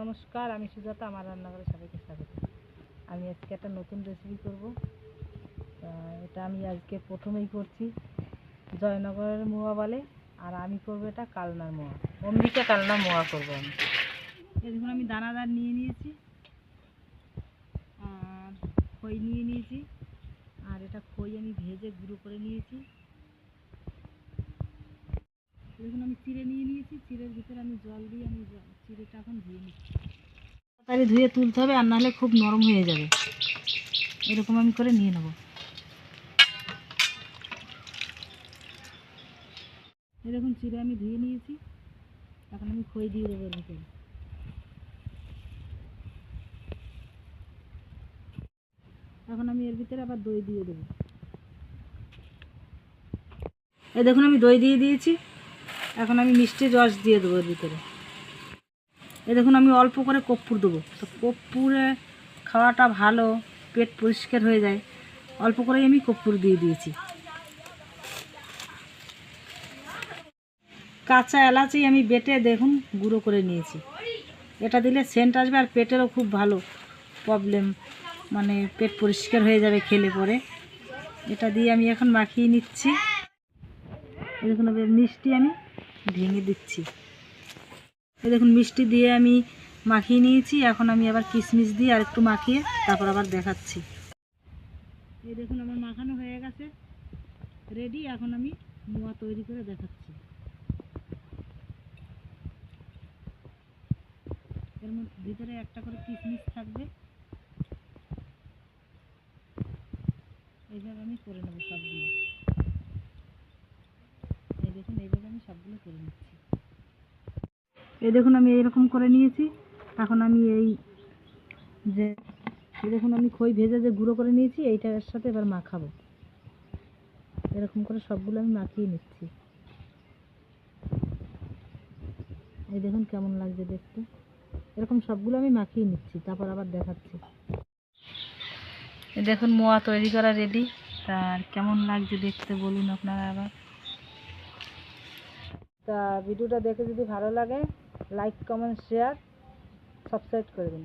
নমস্কার, আমি সুজাতা, আমার রান্নাঘরে সবাইকে স্বাগত। আমি আজকে একটা নতুন রেসিপি করব। এটা আমি আজকে প্রথমেই করছি জয়নগরের মোয়া বলে, আর আমি করব এটা কালনার মোয়া। অম্বিকা কালনা মোয়া করব আমি। দেখুন, আমি দানাদার নিয়ে নিয়েছি, আর খই নিয়ে নিয়েছি, আর এটা খই আমি ভেজে গুঁড়ো করে নিয়েছি। দেখুন আমি চিড়ে নিয়ে নিয়েছি চিড়ের ভিতরে আমি জল দিয়ে আমি চিড়েটা এখন ধুয়ে নিচ্ছি। তাড়াতাড়ি ধুয়ে তুলতে হবে আর নাহলে খুব নরম হয়ে যাবে। এরকম আমি করে নিয়ে নেব। এরকম চিড়ে আমি ধুয়ে নিয়েছি। এখন আমি খই দিয়ে দেবো এর ভিতরে। এখন আমি এর ভিতরে আবার দই দিয়ে দেবো। এই দেখুন আমি দই দিয়ে দিয়েছি। এখন আমি মিষ্টি রস দিয়ে দেবো এর ভিতরে। এ দেখুন, আমি অল্প করে কর্পূর দেবো। তো কর্পূরে খাওয়াটা ভালো, পেট পরিষ্কার হয়ে যায়। অল্প করেই আমি কর্পূর দিয়ে দিয়েছি। কাঁচা এলাচি আমি বেটে দেখুন, গুঁড়ো করে নিয়েছি। এটা দিলে সেন্ট আসবে আর পেটেরও খুব ভালো প্রবলেম মানে পেট পরিষ্কার হয়ে যাবে খেলে পরে। এটা দিয়ে আমি এখন মাখিয়ে নিচ্ছি। দেখুন মিষ্টি আমি ভেঙে দিচ্ছি। এই দেখুন, মিষ্টি দিয়ে আমি মাখিয়ে নিয়েছি। এখন আমি আবার কিশমিশ দিয়ে আর একটু মাখিয়ে তারপর আবার দেখাচ্ছি। এই দেখুন, আমার মাখানো হয়ে গেছে। রেডি এখন আমি মোয়া তৈরি করে দেখাচ্ছি। এর মধ্যে ভিতরে একটা করে কিশমিশ থাকবে। এইভাবে আমি করে নেব সবগুলো এই দেখুন করে নিচ্ছি এই দেখুন আমি এইরকম করে নিয়েছি। এখন আমি এই যে দেখুন আমি খই ভেজে যে গুঁড়ো করে নিয়েছি, এইটার সাথে এবার মাখাবো। এরকম করে সবগুলো আমি মাখিয়ে নিচ্ছি। এই দেখুন কেমন লাগছে দেখতে। এরকম সবগুলো আমি মাখিয়ে নিচ্ছি, তারপর আবার দেখাচ্ছি। দেখুন মোয়া তৈরি করা রেডি তার কেমন লাগছে দেখতে বলুন আপনারা আবার। তা ভিডিওটা দেখে যদি ভালো লাগে লাইক কমেন্ট শেয়ার সাবস্ক্রাইব করে দিন।